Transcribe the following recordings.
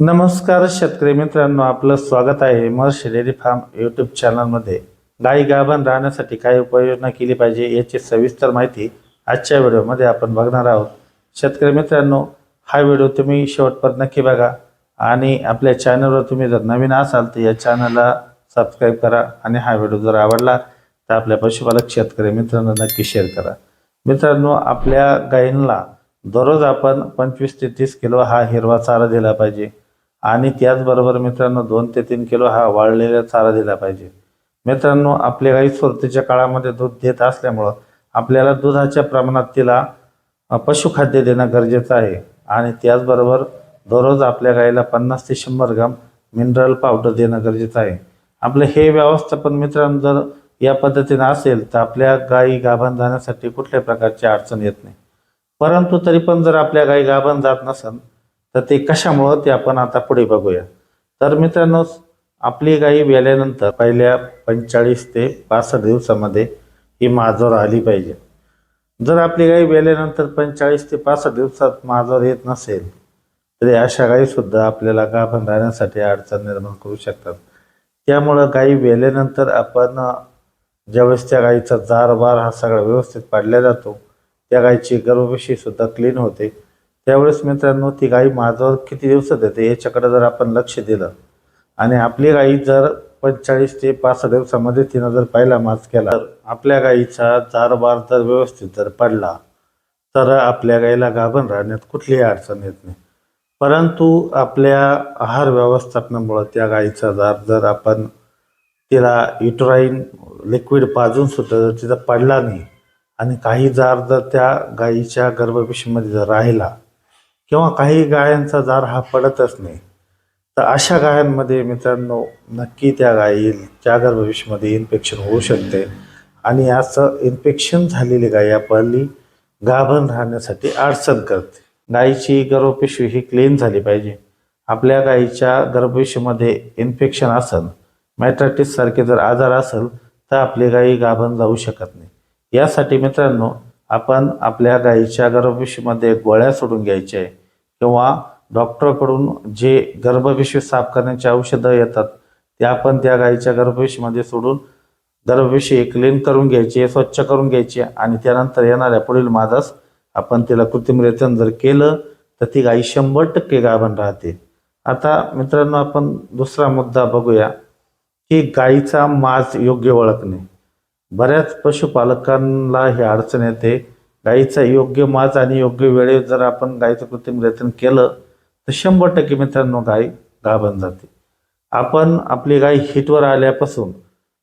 नमस्कार शेतकरी मित्रांनो आपलं स्वागत आहे महर्ष डेअरी फार्म यूट्यूब चॅनलमध्ये गाई गाभण राहण्यासाठी काय उपाययोजना केली पाहिजे याची सविस्तर माहिती आजच्या व्हिडिओमध्ये आपण बघणार आहोत. शेतकरी मित्रांनो हा व्हिडिओ तुम्ही शेवटपर्यंत नक्की बघा आणि आपल्या चॅनलवर तुम्ही जर नवीन असाल तर या चॅनलला सबस्क्राईब करा आणि हा व्हिडिओ जर आवडला तर आपल्या पशुपालक शेतकरी मित्रांना नक्की शेअर करा. मित्रांनो आपल्या गायींना दररोज आपण पंचवीस ते तीस किलो हा हिरवा चारा दिला पाहिजे. आणि त्याचबरोबर मित्रांनो दोन ते तीन किलो हा वाळलेला चारा दिला पाहिजे. मित्रांनो आपल्या गाई सुरतीच्या काळामध्ये दूध देत असल्यामुळं आपल्याला दुधाच्या प्रमाणात तिला पशुखाद्य देणं गरजेचं आहे. आणि त्याचबरोबर दररोज आपल्या गाईला पन्नास ते शंभर ग्राम मिनरल पावडर देणं गरजेचं आहे. आपलं हे व्यवस्थापन मित्रांनो जर या पद्धतीनं असेल तर आपल्या गायी गाभण जाण्यासाठी कुठल्याही प्रकारची अडचण येत नाही. परंतु तरी पण जर आपल्या गाई गाभण जात नसेल तर ते कशामुळं ते आपण आता पुढे बघूया. तर मित्रांनो आपली गाई वेल्यानंतर पहिल्या पंचेचाळीस ते पासष्ट दिवसामध्ये ही माजोर आली पाहिजे. जर आपली गाई वेल्यानंतर पंचेचाळीस ते पासष्ट दिवसात माजोर येत नसेल तरी अशा गायीसुद्धा आपल्याला गाभण राहण्यासाठी अडचण निर्माण करू शकतात. त्यामुळं गाई वेल्यानंतर आपण ज्यावेळेस त्या गाईचा जार बार हा सगळा व्यवस्थित पाडला जातो त्या गाईची गर्भपेशीसुद्धा क्लीन होते. त्यावेळेस मित्रांनो ती गाई माझ्यावर किती दिवसात येते याच्याकडे जर आपण लक्ष दिलं आणि आपली गाई जर पंचेचाळीस ते पासष्ट दिवसामध्ये तिनं जर पहिला मास केला तर आपल्या गाईचा चारबार जर व्यवस्थित जर पडला तर आपल्या गाईला गाभण राहण्यात कुठलीही अडचण येत नाही. परंतु आपल्या आहार व्यवस्थापनामुळं त्या गाईचा जार जर आपण तिला युटराईन लिक्विड पाजून सुद्धा जर तिचा पडला नाही आणि काही जार जर त्या गाईच्या गर्भपिशवीमध्ये जर राहिला किंवा काही गायांचा जार हा पडतच नाही. तर अशा गायांमध्ये मित्रांनो नक्की त्या गायीच्या गर्भपिशवीमध्ये इन्फेक्शन होऊ शकते. आणि असं इन्फेक्शन झालेली गाय आपली गाभण राहण्यासाठी अडचण करते. गायीची गर्भपिशवी ही क्लीन झाली पाहिजे. आपल्या गायीच्या गर्भपिशवीमध्ये इन्फेक्शन असेल मॅट्राटिससारखे जर आजार असेल तर आपली गायी गाभण जाऊ शकत नाही. यासाठी मित्रांनो आपण आपल्या गायीच्या गर्भपिशवीमध्ये गोळ्या सोडून घ्यायच्या आहे. किंवा डॉक्टरकडून जे गर्भपिशवी साफ करण्याची औषधं येतात ते आपण त्या गायीच्या गर्भपिशवीमध्ये सोडून गर्भपिशवी क्लीन करून घ्यायची स्वच्छ करून घ्यायची आणि त्यानंतर येणाऱ्या पुढील मादास आपण तिला कृत्रिम जर केलं तर ती गाई शंभर टक्के गाभण राहते. आता मित्रांनो आपण दुसरा मुद्दा बघूया की गाईचा माज योग्य ओळखणे. बऱ्याच पशुपालकांना ही अडचण येते गाईचा योग्य माज आणि योग्य वेळेत जर आपण गाईचं कृत्रिम रेतन केलं तर शंभर टक्के मित्रांनो गाय गाभण जाते. आपण आपली गाय हिटवर आल्यापासून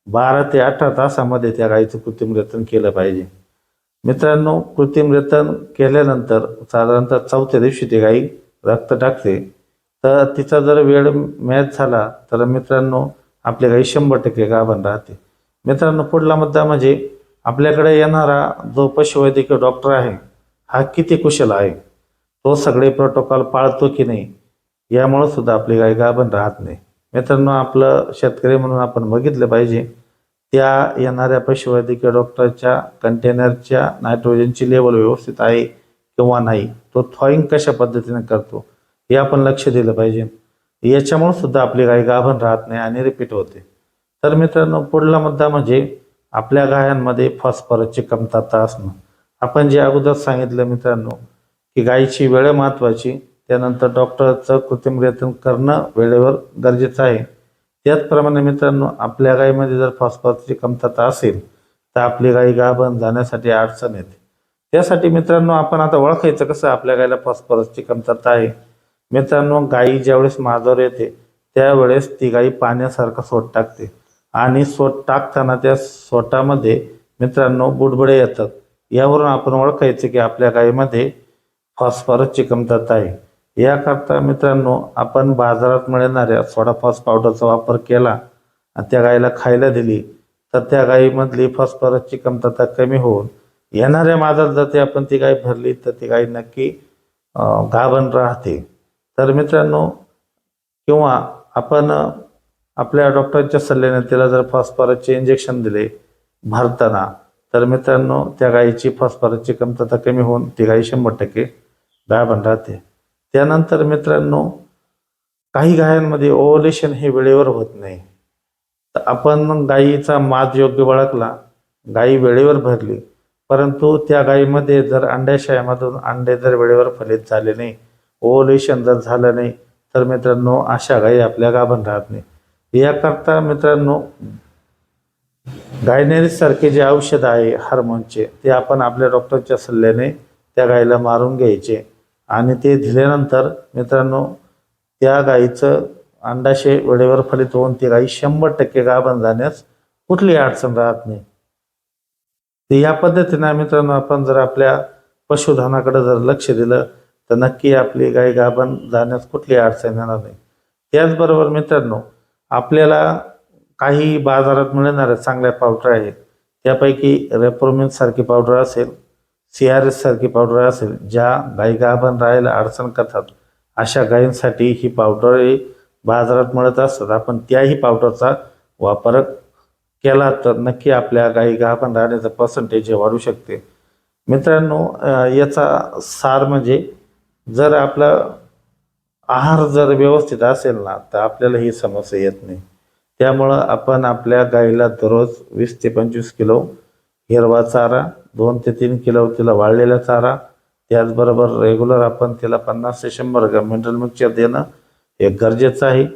बारा ते अठरा तासामध्ये त्या गाईचं कृत्रिम रेतन केलं पाहिजे. मित्रांनो कृत्रिम रेतन केल्यानंतर साधारणतः चौथ्या दिवशी ती गाई रक्त टाकते. तर तिचा जर वेळ मॅच झाला तर मित्रांनो आपली गाई शंभर टक्के गाभण राहते. मित्रांनो पुढला मुद्दा म्हणजे आपल्याकडे येणारा जो पशुवैद्यकीय डॉक्टर आहे हा किती कुशल आहे? तो सगळे प्रोटोकॉल पाळतो की नाही यामुळं सुद्धा आपली गाय गाभण राहत नाही. मित्रांनो आपलं शेतकरी म्हणून आपण बघितलं पाहिजे त्या येणाऱ्या पशुवैद्यकीय डॉक्टरच्या कंटेनरच्या नायट्रोजनची लेवल व्यवस्थित आहे किंवा नाही तो थॉईंग कशा पद्धतीने करतो हे आपण लक्ष दिलं पाहिजे. याच्यामुळे सुद्धा आपली गाय गाभण राहत नाही आणि रिपीट होते. तर मित्रांनो पुढला मुद्दा म्हणजे आपल्या गायांमध्ये फॉस्फरसची कमतरता असणं. आपण जे अगोदर सांगितलं मित्रांनो की गायीची वेळ महत्त्वाची त्यानंतर डॉक्टरचं कृत्रिमरेतन करणं वेळेवर गरजेचं आहे. त्याचप्रमाणे मित्रांनो आपल्या गायीमध्ये जर फॉस्फरसची कमतरता असेल तर आपली गायी गाभण जाण्यासाठी अडचण येते. त्यासाठी मित्रांनो आपण आता ओळखायचं कसं आपल्या गायीला फॉस्फरसची कमतरता आहे. मित्रांनो गायी ज्यावेळेस माझ्यावर येते त्यावेळेस ती गाई पाण्यासारखं सोट टाकते. आणि सोट टाकताना त्या सोटामध्ये मित्रांनो बुडबुडे येतात. यावरून आपण ओळखायचं की आपल्या गायीमध्ये फॉस्फरसची कमतरता आहे. याकरता मित्रांनो आपण बाजारात मिळणाऱ्या सोडाफॉस पावडरचा वापर केला आणि त्या गायीला खायला दिली तर त्या गायीमधली फॉस्फरसची कमतरता कमी होऊन येणाऱ्या माझात जर ते आपण ती गाय भरली तर ती गाय नक्की गाभण राहते. तर मित्रांनो किंवा आपण आपल्या डॉक्टरांच्या सल्ल्याने तिला जर फॉस्फरसचे इंजेक्शन दिले भरताना तर मित्रांनो त्या गायीची फॉस्फरसची कमतरता कमी होऊन ती गायी शंभर टक्के गायबन राहते. त्यानंतर मित्रांनो काही गायांमध्ये ओव्हलेशन हे वेळेवर होत नाही. तर आपण गायीचा माज योग्य बाळगला गायी वेळेवर भरली परंतु त्या गायीमध्ये जर अंड्याशयामधून अंडे जर वेळेवर फलित झाले नाही ओव्हलेशन जर झालं नाही तर मित्रांनो अशा गायी आपल्या गाभण राहत नाही. याकरता मित्रांनो गायनेरिस सारखे जे औषध आहे हार्मोनचे ते आपण आपल्या डॉक्टरच्या सल्ल्याने त्या गायीला मारून घ्यायचे. आणि ते दिल्यानंतर मित्रांनो त्या गायीचं अंडाशय वेळेवर फलित होऊन ती गायी शंभर टक्के गाभण जाण्यास कुठली अडचण राहत नाही. तर या पद्धतीने मित्रांनो आपण जर आपल्या पशुधनाकडे जर लक्ष दिलं तर नक्की आपली गाय गाभण जाण्यास कुठली अडचण येणार नाही. त्याचबरोबर मित्रांनो आपल्याला काही बाजारात मिळणाऱ्या चांगल्या पावडर आहेत. त्यापैकी रेप्रोमिन सारखी पावडर असेल सी आर एस सारखी पावडर असेल ज्या गाई गाभण राहायला अडचण करतात अशा गायींसाठी ही पावडर बाजारात मिळत असतात. आपण त्याही पावडरचा वापर केला तर नक्की आपल्या गाई गाभण राहण्याचं पर्सेंटेज हे वाढू शकते. मित्रांनो याचा सार म्हणजे जर आपला आहार जर व्यवस्थित असेल ना तर आपल्याला ही समस्या येत नाही. त्यामुळं आपण आपल्या गाईला दररोज वीस ते पंचवीस किलो हिरवा चारा दोन ते तीन किलो तिला वाळलेला चारा त्याचबरोबर रेग्युलर आपण तिला पन्नास ते शंभर ग्रॅम मिनरल मिक्सचर देणं हे गरजेचं आहे.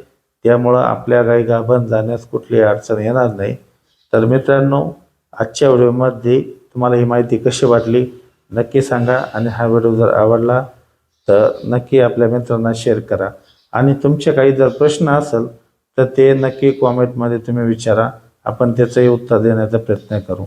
त्यामुळं आपल्या गाई गाभण जाण्यास कुठलीही अडचण येणार नाही. तर मित्रांनो आजच्या व्हिडिओमध्ये तुम्हाला ही माहिती कशी वाटली नक्की सांगा आणि हा व्हिडिओ जर आवडला तर नक्की आपल्या मित्रांना शेअर करा. आणि तुमचे काही जर प्रश्न असेल तर ते नक्की कॉमेंटमध्ये तुम्ही विचारा. आपण त्याचंही उत्तर देण्याचा प्रयत्न करू.